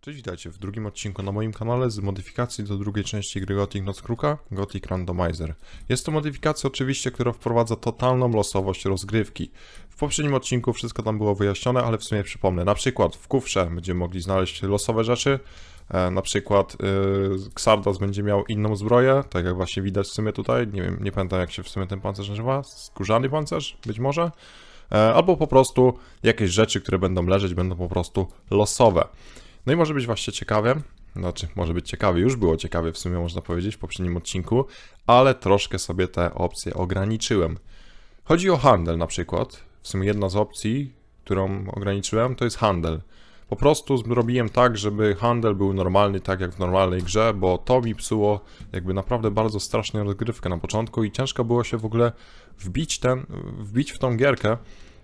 Cześć, witajcie w drugim odcinku na moim kanale z modyfikacji do drugiej części gry Gothic Noc Kruka, Gothic Randomizer. Jest to modyfikacja oczywiście, która wprowadza totalną losowość rozgrywki. W poprzednim odcinku wszystko tam było wyjaśnione, ale w sumie przypomnę. Na przykład w kufrze będziemy mogli znaleźć losowe rzeczy, e, na przykład yy, Xardas będzie miał inną zbroję, tak jak właśnie widać w sumie tutaj, nie wiem, nie pamiętam jak się w sumie ten pancerz nazywa, skórzany pancerz, być może? E, albo po prostu jakieś rzeczy, które będą leżeć, będą po prostu losowe. No i może być właśnie ciekawe, znaczy może być ciekawe, już było ciekawe w sumie można powiedzieć w poprzednim odcinku, ale troszkę sobie te opcje ograniczyłem. Chodzi o handel na przykład. W sumie jedna z opcji, którą ograniczyłem, to jest handel. Po prostu zrobiłem tak, żeby handel był normalny, tak jak w normalnej grze, bo to mi psuło jakby naprawdę bardzo strasznie rozgrywkę na początku i ciężko było się w ogóle wbić, ten, wbić w tą gierkę,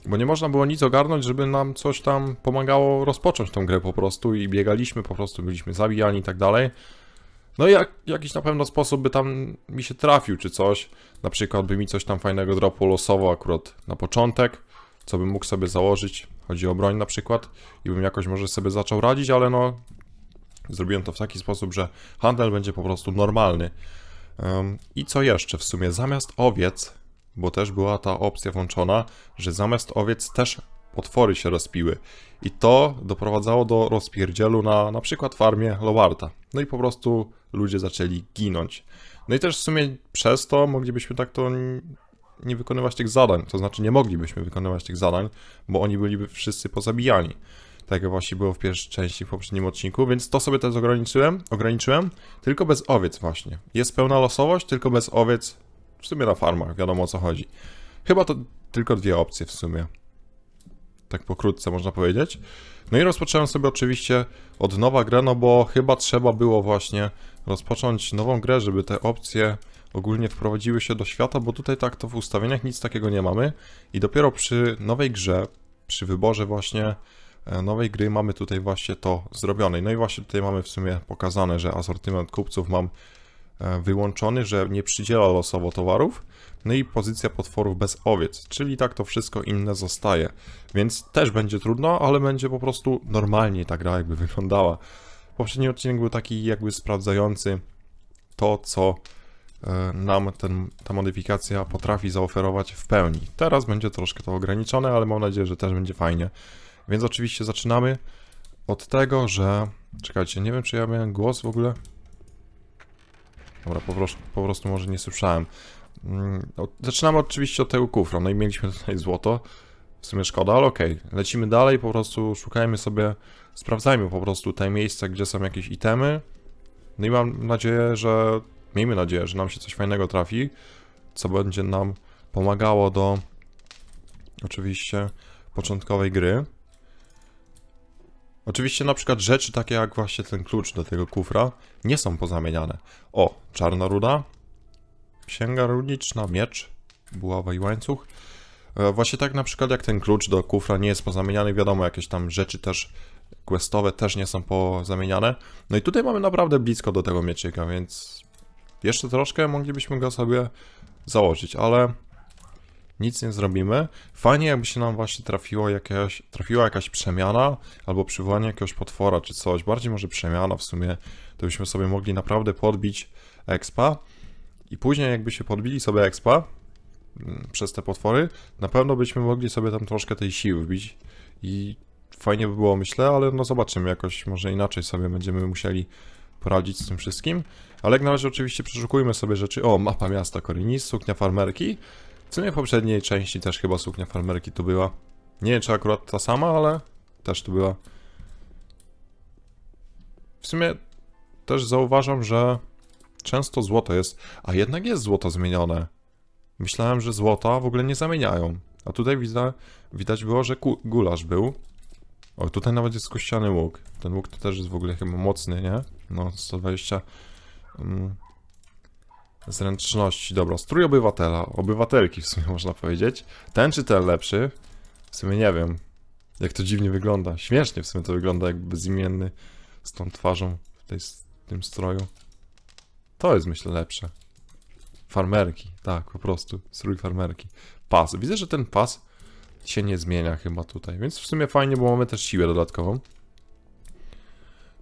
bo nie można było nic ogarnąć, żeby nam coś tam pomagało rozpocząć tą grę po prostu i biegaliśmy, po prostu byliśmy zabijani i tak dalej. No i jak, jakiś na pewno sposób by tam mi się trafił czy coś, na przykład by mi coś tam fajnego dropło losowo akurat na początek, co bym mógł sobie założyć, chodzi o broń na przykład i bym jakoś może sobie zaczął radzić, ale no zrobiłem to w taki sposób, że handel będzie po prostu normalny. Ym, I co jeszcze w sumie, zamiast owiec bo też była ta opcja włączona, że zamiast owiec też potwory się rozpiły. I to doprowadzało do rozpierdzielu na na przykład farmie Lowarta. No i po prostu ludzie zaczęli ginąć. No i też w sumie przez to moglibyśmy tak to nie wykonywać tych zadań. To znaczy nie moglibyśmy wykonywać tych zadań, bo oni byliby wszyscy pozabijani. Tak jak właśnie było w pierwszej części w poprzednim odcinku, więc to sobie też ograniczyłem, ograniczyłem, tylko bez owiec właśnie. Jest pełna losowość, tylko bez owiec w sumie na farmach, wiadomo o co chodzi. Chyba to tylko dwie opcje w sumie. Tak pokrótce można powiedzieć. No i rozpocząłem sobie oczywiście od nowa grę, no bo chyba trzeba było właśnie rozpocząć nową grę, żeby te opcje ogólnie wprowadziły się do świata, bo tutaj tak to w ustawieniach nic takiego nie mamy i dopiero przy nowej grze, przy wyborze właśnie e, nowej gry mamy tutaj właśnie to zrobione. No i właśnie tutaj mamy w sumie pokazane, że asortyment kupców mam wyłączony, że nie przydziela losowo towarów. No i pozycja potworów bez owiec, czyli tak to wszystko inne zostaje. Więc też będzie trudno, ale będzie po prostu normalnie ta gra jakby wyglądała. Poprzedni odcinek był taki jakby sprawdzający to, co e, nam ten, ta modyfikacja potrafi zaoferować w pełni. Teraz będzie troszkę to ograniczone, ale mam nadzieję, że też będzie fajnie. Więc oczywiście zaczynamy od tego, że... Czekajcie, nie wiem czy ja miałem głos w ogóle. Dobra, po prostu, po prostu może nie słyszałem. Mm, od- Zaczynamy oczywiście od tego kufra, no i mieliśmy tutaj złoto. W sumie szkoda, ale okej. Lecimy dalej, po prostu szukajmy sobie, sprawdzajmy po prostu te miejsca, gdzie są jakieś itemy. No i mam nadzieję, że, miejmy nadzieję, że nam się coś fajnego trafi, co będzie nam pomagało do, oczywiście, początkowej gry. Oczywiście na przykład rzeczy takie jak właśnie ten klucz do tego kufra nie są pozamieniane. O, czarna ruda, księga runiczna, miecz, buława i łańcuch. E, Właśnie tak na przykład jak ten klucz do kufra nie jest pozamieniany, wiadomo, jakieś tam rzeczy też questowe też nie są pozamieniane. No i tutaj mamy naprawdę blisko do tego mieczyka, więc jeszcze troszkę moglibyśmy go sobie założyć, ale nic nie zrobimy. Fajnie jakby się nam właśnie trafiło jakaś, trafiła jakaś przemiana albo przywołanie jakiegoś potwora czy coś. Bardziej może przemiana w sumie, to byśmy sobie mogli naprawdę podbić expa. I później jakby się podbili sobie expa mm, przez te potwory, na pewno byśmy mogli sobie tam troszkę tej siły wbić i fajnie by było myślę, ale no zobaczymy, jakoś może inaczej sobie będziemy musieli poradzić z tym wszystkim. Ale jak na razie oczywiście przeszukujmy sobie rzeczy. O, mapa miasta Korinis, suknia farmerki. Sumie w poprzedniej części też chyba suknia farmerki tu była. Nie wiem, czy akurat ta sama, ale też tu była. W sumie też zauważam, że często złoto jest, a jednak jest złoto zmienione. Myślałem, że złota w ogóle nie zamieniają. A tutaj widać, widać było, że gulasz był. O, tutaj nawet jest kościany łuk. Ten łuk to też jest w ogóle chyba mocny, nie? No, 120 mm, zręczności. Dobra, strój obywatela. Obywatelki w sumie można powiedzieć. Ten czy ten lepszy? W sumie nie wiem. Jak to dziwnie wygląda. Śmiesznie w sumie to wygląda jakby bezimienny z tą twarzą w tej, w tym stroju. To jest myślę lepsze. Farmerki, tak, po prostu. Strój farmerki. Pas. Widzę, że ten pas się nie zmienia chyba tutaj, więc w sumie fajnie, bo mamy też siłę dodatkową.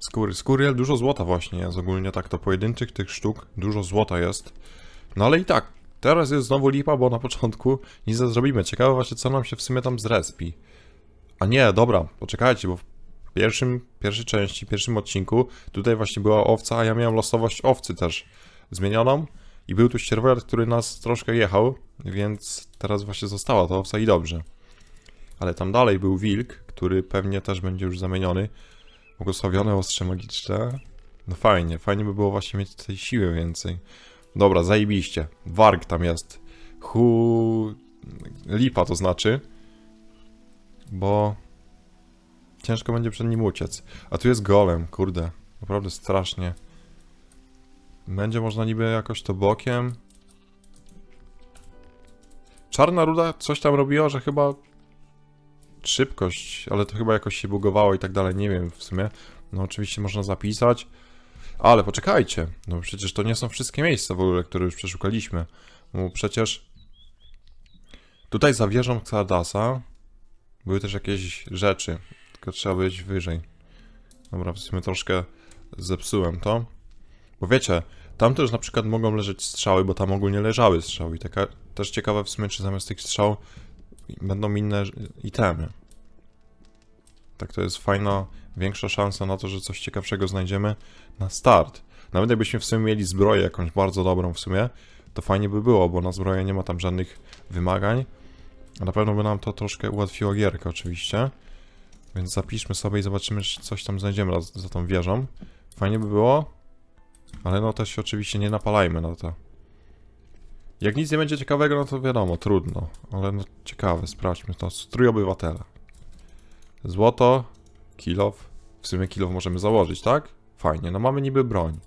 Skóry, skóry, dużo złota właśnie jest ogólnie, tak to pojedynczych tych sztuk, dużo złota jest. No ale i tak, teraz jest znowu lipa, bo na początku nic nie zrobimy. Ciekawe właśnie, co nam się w sumie tam zrespi. A nie, dobra, poczekajcie, bo w pierwszym, pierwszej części, pierwszym odcinku tutaj właśnie była owca, a ja miałem losowość owcy też zmienioną. I był tu ścierwojad, który nas troszkę jechał, więc teraz właśnie została ta owca i dobrze. Ale tam dalej był wilk, który pewnie też będzie już zamieniony. Błogosławione ostrze magiczne. No fajnie, fajnie by było właśnie mieć tej siły więcej. Dobra, zajebiście. Warg tam jest. Hu... Lipa to znaczy. Bo... Ciężko będzie przed nim uciec. A tu jest golem, kurde. Naprawdę strasznie. Będzie można niby jakoś to bokiem. Czarna ruda coś tam robiła, że chyba szybkość, ale to chyba jakoś się bugowało i tak dalej, nie wiem w sumie. No oczywiście można zapisać, ale poczekajcie, no przecież to nie są wszystkie miejsca w ogóle, które już przeszukaliśmy. No przecież tutaj za wieżą Xardasa były też jakieś rzeczy, tylko trzeba być wyżej. Dobra, w sumie troszkę zepsułem to. Bo wiecie, tam też na przykład mogą leżeć strzały, bo tam ogólnie leżały strzały i taka, też ciekawe w sumie, czy zamiast tych strzał będą inne itemy. Tak to jest fajna, większa szansa na to, że coś ciekawszego znajdziemy na start. Nawet jakbyśmy w sumie mieli zbroję jakąś bardzo dobrą w sumie, to fajnie by było, bo na zbroję nie ma tam żadnych wymagań. Na pewno by nam to troszkę ułatwiło gierkę oczywiście. Więc zapiszmy sobie i zobaczymy, czy coś tam znajdziemy za, za tą wieżą. Fajnie by było, ale no też oczywiście nie napalajmy na to. Jak nic nie będzie ciekawego, no to wiadomo, trudno. Ale no ciekawe, sprawdźmy to. Strój obywatela. Złoto, kilof. W sumie kilof możemy założyć, tak? Fajnie, no mamy niby broń.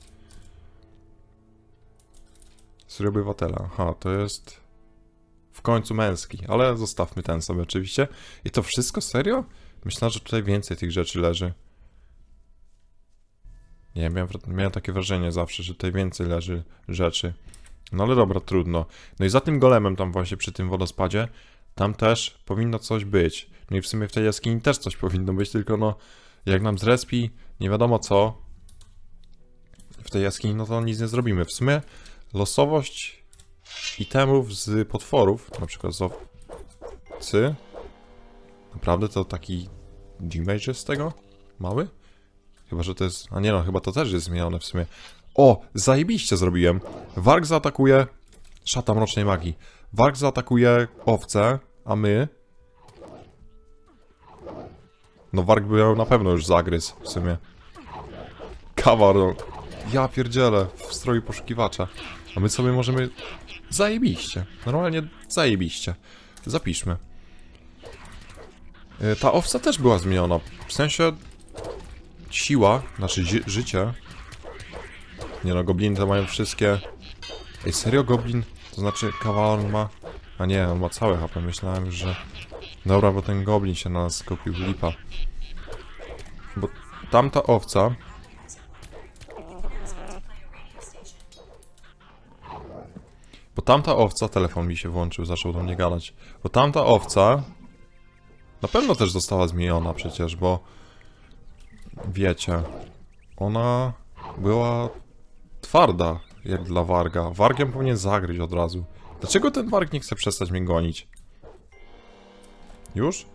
Strój obywatela. Aha, to jest... W końcu męski, ale zostawmy ten sobie oczywiście. I to wszystko? Serio? Myślałem, że tutaj więcej tych rzeczy leży. Nie, miałem, miałem takie wrażenie zawsze, że tutaj więcej leży rzeczy. No ale dobra, trudno. No i za tym golemem tam właśnie przy tym wodospadzie, tam też powinno coś być. No i w sumie w tej jaskini też coś powinno być, tylko no jak nam zrespi nie wiadomo co w tej jaskini, no to nic nie zrobimy. W sumie losowość itemów z potworów, na przykład z owcy, naprawdę to taki damage z tego? Mały? Chyba, że to jest... A nie no, chyba to też jest zmienione w sumie. O, zajebiście zrobiłem. Warg zaatakuje szata mrocznej magii. Warg zaatakuje owce, a my... No Warg by na pewno już zagryzł w sumie. Kawar, no. Ja pierdzielę, w stroju poszukiwacza. A my sobie możemy... Zajebiście. Normalnie zajebiście. Zapiszmy. Y, Ta owca też była zmieniona. W sensie... Siła, znaczy ży życie nie no, gobliny to mają wszystkie... Ej, serio goblin? To znaczy kawaler ma... A nie, on ma całe HP, myślałem, że... Dobra, bo ten goblin się na nas skupił, lipa. Bo tamta owca... Bo tamta owca, telefon mi się włączył, zaczął do mnie gadać. Bo tamta owca... Na pewno też została zmieniona przecież, bo... Wiecie... Ona była twarda, jak dla Warga. Wargiem powinien zagryźć od razu. Dlaczego ten Warg nie chce przestać mnie gonić? Już?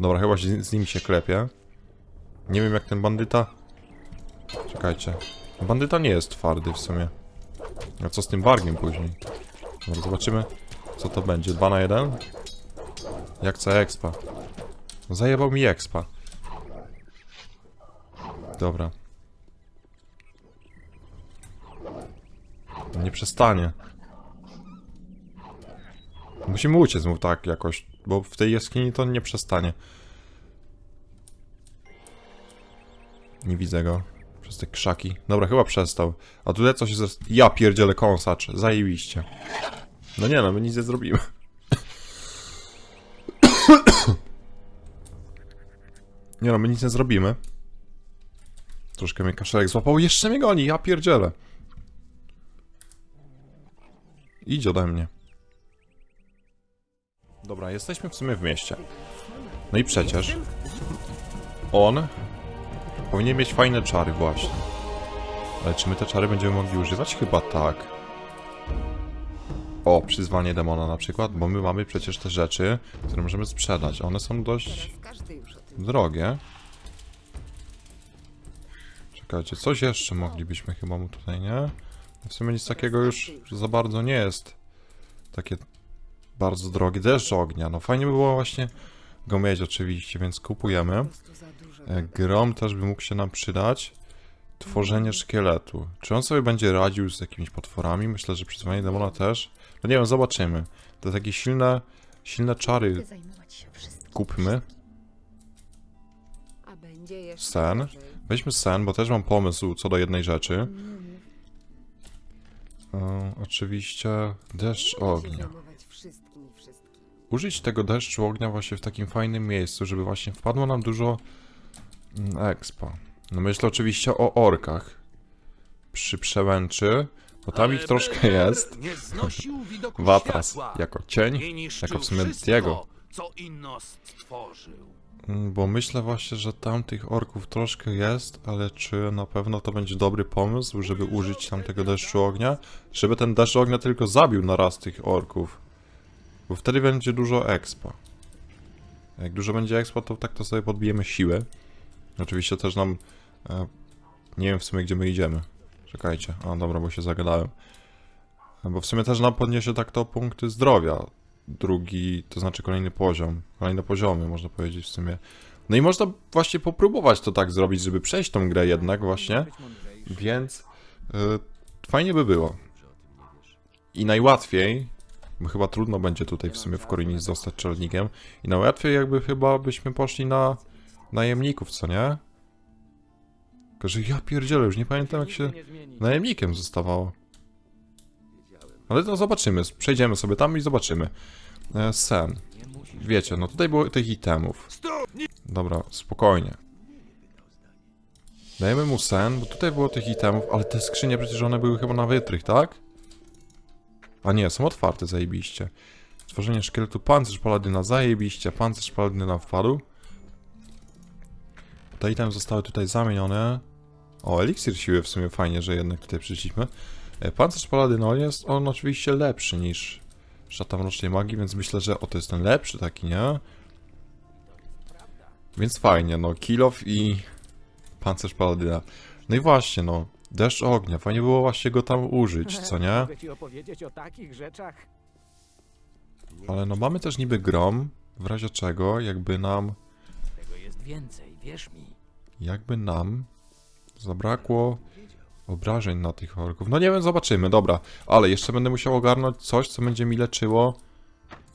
Dobra, chyba się z, nim się klepie. Nie wiem jak ten bandyta... Czekajcie. Bandyta nie jest twardy w sumie. A co z tym Wargiem później? Dobra, zobaczymy co to będzie. 2 na 1? Jak chce expa. No, Zajebał mi expa. Dobra. Nie przestanie. Musimy uciec mu tak jakoś, bo w tej jaskini to nie przestanie. Nie widzę go. Przez te krzaki. Dobra, chyba przestał. A tutaj coś jest... Ja pierdzielę kąsacz. Zajebiście. No nie no, my nic nie zrobimy. nie no, my nic nie zrobimy. Troszkę mnie kaszelek złapał. Jeszcze mnie goni, ja pierdzielę. Idź ode mnie. Dobra, jesteśmy w sumie w mieście. No i przecież on Powinien mieć fajne czary właśnie. Ale czy my te czary będziemy mogli używać? Chyba tak. O, przyzwanie demona na przykład, bo my mamy przecież te rzeczy, które możemy sprzedać. One są dość drogie. Czekajcie, coś jeszcze moglibyśmy chyba mu tutaj, nie? W sumie nic takiego już za bardzo nie jest. Takie bardzo drogie. Deszcz ognia, no fajnie by było właśnie go mieć oczywiście, więc kupujemy. E. Grom też by mógł się nam przydać. Tworzenie szkieletu. Czy on sobie będzie radził z jakimiś potworami? Myślę, że przyzwanie demona też. No nie wiem, zobaczymy. To takie silne, silne czary kupmy. A będzie jeszcze Sen. Weźmy sen, bo też mam pomysł co do jednej rzeczy. E, oczywiście deszcz ognia. Użyć tego deszczu ognia właśnie w takim fajnym miejscu, żeby właśnie wpadło nam dużo mm, expa. No myślę oczywiście o orkach. Przy przełęczy, bo tam Ale ich troszkę jest. Nie znosił widoku Watras światła. jako cień, jako w sumie wszystko, Diego. co Innos stworzył. Mm, Bo myślę właśnie, że tam tych orków troszkę jest, ale czy na pewno to będzie dobry pomysł, żeby użyć tam tego deszczu ognia? Żeby ten deszcz ognia tylko zabił na raz tych orków. Bo wtedy będzie dużo expa. Jak dużo będzie expa, to tak to sobie podbijemy siłę. Oczywiście też nam... E, nie wiem w sumie gdzie my idziemy. Czekajcie. A dobra, bo się zagadałem. E, Bo w sumie też nam podniesie tak to punkty zdrowia. Drugi, to znaczy kolejny poziom. Kolejne poziomy, można powiedzieć w sumie. No i można właśnie popróbować to tak zrobić, żeby przejść tą grę jednak właśnie. Więc y, fajnie by było. I najłatwiej, bo chyba trudno będzie tutaj w sumie w Korinis zostać czelnikiem. I najłatwiej jakby chyba byśmy poszli na najemników, co nie? Tylko, że ja pierdzielę, już nie pamiętam jak się najemnikiem zostawało. Ale to zobaczymy, przejdziemy sobie tam i zobaczymy. E, sen. Wiecie, no tutaj było tych itemów. Dobra, spokojnie. Dajemy mu sen, bo tutaj było tych itemów, ale te skrzynie przecież one były chyba na wytrych, tak? A nie, są otwarte, zajebiście. Tworzenie szkieletu, pancerz paladyna, zajebiście, pancerz paladyna wpadł. Te itemy zostały tutaj zamienione. O, eliksir siły w sumie fajnie, że jednak tutaj przyszliśmy. E, Pancerz paladyna jest on oczywiście lepszy niż szatan mrocznej magii, więc myślę, że o, to jest ten lepszy taki, nie? Więc fajnie, no, kill off i pancerz paladyna. No i właśnie, no, deszcz ognia, fajnie było właśnie go tam użyć, co nie? Mogę ci opowiedzieć o takich rzeczach. Ale no mamy też niby grom, w razie czego, jakby nam, Tego jest więcej, wierz mi. jakby nam zabrakło obrażeń na tych orków. No nie wiem, zobaczymy, dobra. Ale jeszcze będę musiał ogarnąć coś, co będzie mi leczyło.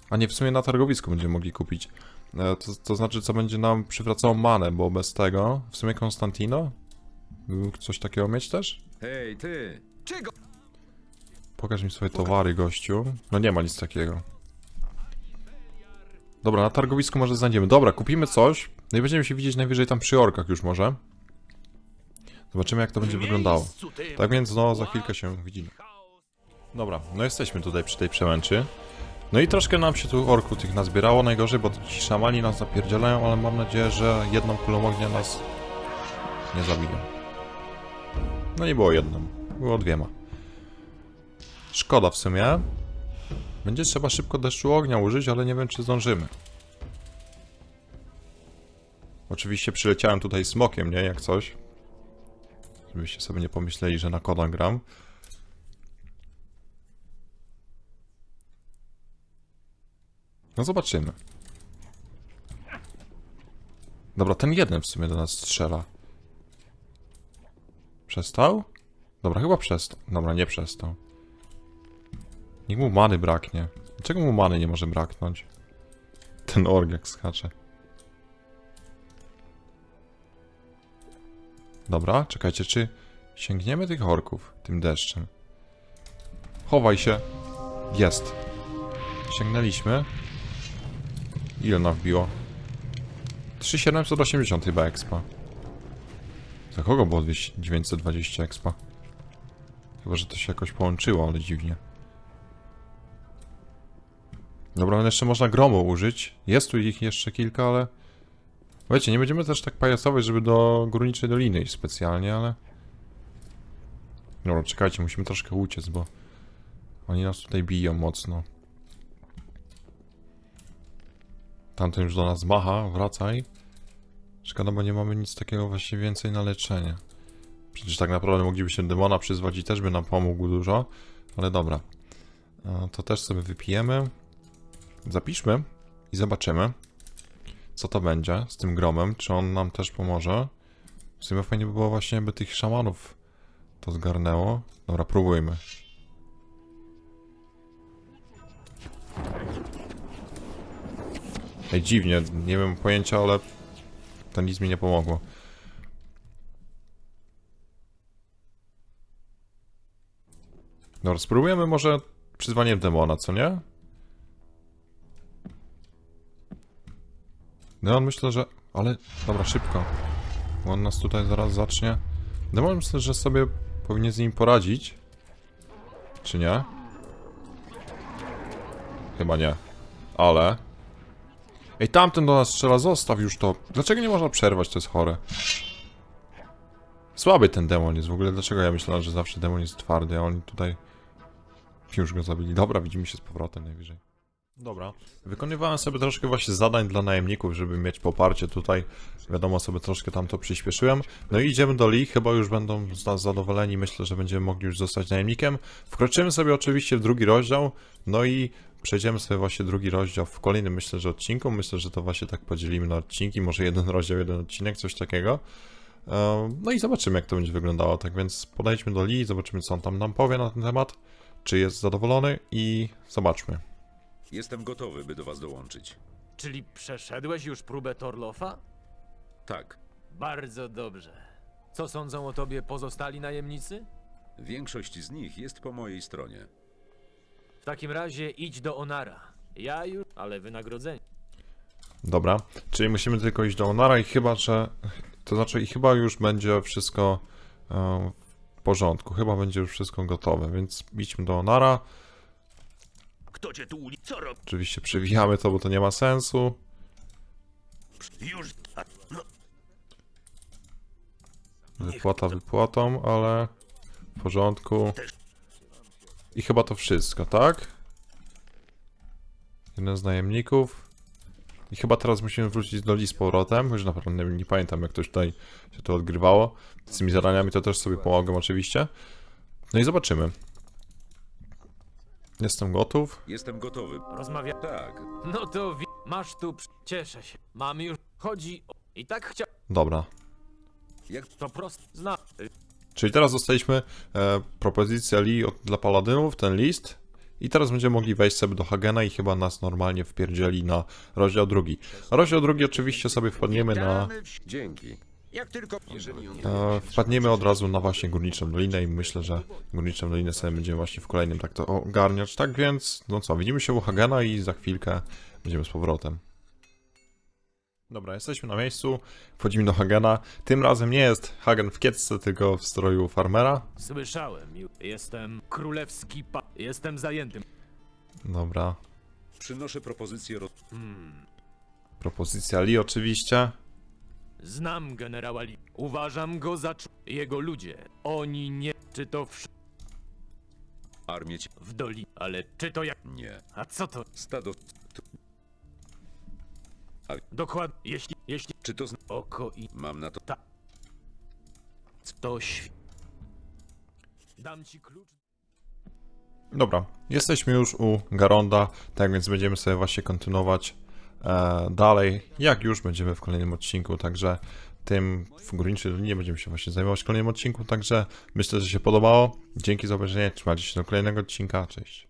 A nie, w sumie na targowisku będziemy mogli kupić. E, To, to znaczy, co będzie nam przywracało manę, bo bez tego, w sumie Konstantino? Mógł coś takiego mieć też? Hej, ty! Czego? Pokaż mi swoje towary, gościu. No nie ma nic takiego. Dobra, na targowisku może znajdziemy. Dobra, kupimy coś. No i będziemy się widzieć najwyżej tam przy orkach już może. Zobaczymy jak to będzie wyglądało. Tak więc no, za chwilkę się widzimy. Dobra, no jesteśmy tutaj przy tej przełęczy. No i troszkę nam się tu orków tych nazbierało. Najgorzej, bo ci szamani nas napierdzielają, ale mam nadzieję, że jedną kulą ognia nas nie zabiją. No nie było jedną, było dwiema. Szkoda w sumie. Będzie trzeba szybko deszczu ognia użyć, ale nie wiem czy zdążymy. Oczywiście przyleciałem tutaj smokiem, nie? Jak coś. Żebyście sobie nie pomyśleli, że na koda gram. No zobaczymy. Dobra, ten jeden w sumie do nas strzela. Przestał? Dobra, chyba przestał. Dobra, nie przestał. Niech mu many braknie. Dlaczego mu many nie może braknąć? Ten org jak skacze. Dobra, czekajcie, czy sięgniemy tych orków tym deszczem? Chowaj się. Jest. Sięgnęliśmy. Ile nam wbiło? 3780 chyba expa. Za kogo było 200 920 expa? Chyba, że to się jakoś połączyło, ale dziwnie. Dobra, no jeszcze można gromu użyć. Jest tu ich jeszcze kilka, ale... Wiecie, nie będziemy też tak pajacować, żeby do Górniczej Doliny iść specjalnie, ale... No, czekajcie, musimy troszkę uciec, bo... Oni nas tutaj biją mocno. Tamten już do nas macha, wracaj. Szkoda, bo nie mamy nic takiego właśnie więcej na leczenie. Przecież tak naprawdę moglibyśmy demona przyzwać i też by nam pomógł dużo. Ale dobra. A, To też sobie wypijemy. Zapiszmy i zobaczymy, co to będzie z tym gromem. Czy on nam też pomoże? W sumie fajnie by było właśnie, by tych szamanów to zgarnęło. Dobra, próbujmy. Ej, dziwnie, nie wiem pojęcia, ale to nic mi nie pomogło. Dobra, spróbujemy może przyzwaniem demona, co nie? Demon myślę, że... Ale, dobra, szybko. Bo on nas tutaj zaraz zacznie. Demon myślę, że sobie powinien z nim poradzić. Czy nie? Chyba nie. Ale... Ej, tamten do nas strzela, zostaw już to. Dlaczego nie można przerwać, to jest chore. Słaby ten demon jest w ogóle. Dlaczego ja myślałem, że zawsze demon jest twardy, a oni tutaj już go zabili. Dobra, widzimy się z powrotem najwyżej. Dobra. Wykonywałem sobie troszkę właśnie zadań dla najemników, żeby mieć poparcie tutaj. Wiadomo, sobie troszkę tam to przyspieszyłem. No i idziemy do Lee, chyba już będą z nas zadowoleni. Myślę, że będziemy mogli już zostać najemnikiem. Wkroczymy sobie oczywiście w drugi rozdział. No i przejdziemy sobie właśnie drugi rozdział w kolejnym, myślę, że odcinku. Myślę, że to właśnie tak podzielimy na odcinki. Może jeden rozdział, jeden odcinek, coś takiego. Ehm, No i zobaczymy, jak to będzie wyglądało. Tak więc podejdźmy do Lee, zobaczymy, co on tam nam powie na ten temat. Czy jest zadowolony i zobaczmy. Jestem gotowy, by do was dołączyć. Czyli przeszedłeś już próbę Torlofa? Tak. Bardzo dobrze. Co sądzą o tobie pozostali najemnicy? Większość z nich jest po mojej stronie. W takim razie idź do Onara. Ja już, ale wynagrodzenie. Dobra, czyli musimy tylko iść do Onara i chyba, że... To znaczy i chyba już będzie wszystko e, w porządku. Chyba będzie już wszystko gotowe, więc idźmy do Onara. Kto cię tu uli... Co. Oczywiście przewijamy to, bo to nie ma sensu. Już... A, no, Wypłata wypłatą, ale w porządku. I chyba to wszystko, tak? Jeden z najemników. I chyba teraz musimy wrócić do Lee z powrotem. Już naprawdę nie, nie pamiętam, jak to tutaj się to odgrywało. Z tymi zadaniami to też sobie pomogę oczywiście. No i zobaczymy. Jestem gotów. Jestem gotowy. Rozmawia. Tak. No to wi- masz tu. przy- Cieszę się. Mamy już. Chodzi o. I tak chciał. Dobra. To prosto. Zna. Czyli teraz dostaliśmy e, propozycję Lee od, dla paladynów, ten list. I teraz będziemy mogli wejść sobie do Hagena i chyba nas normalnie wpierdzieli na rozdział drugi. Rozdział drugi oczywiście sobie wpadniemy na... Dzięki. Jak tylko... E, wpadniemy od razu na właśnie Górniczą Dolinę i myślę, że Górniczą Dolinę sobie będziemy właśnie w kolejnym tak to ogarniać. Tak więc, no co, widzimy się u Hagena i za chwilkę będziemy z powrotem. Dobra, jesteśmy na miejscu, wchodzimy do Hagena. Tym razem nie jest Hagen w kiecce, tylko w stroju farmera. Słyszałem. Jestem królewski pa. Jestem zajętym. Dobra, Przynoszę propozycję roz... Hmm. propozycja Lee oczywiście. Znam generała Lee. Uważam go za. Jego ludzie. Oni nie. Czy to w. armię ci... w doli. Ale czy to jak. Nie. A co to? Stado... Dokładnie. Jeśli. Jeśli. Czy to... Zna... Oko i. Mam na to... To świ. Dam ci klucz. Dobra, jesteśmy już u Garonda, tak więc będziemy sobie właśnie kontynuować dalej, jak już będziemy w kolejnym odcinku, także tym w Górniczej Dolinie będziemy się właśnie zajmować w kolejnym odcinku, także myślę, że się podobało. Dzięki za obejrzenie, trzymajcie się do kolejnego odcinka, cześć.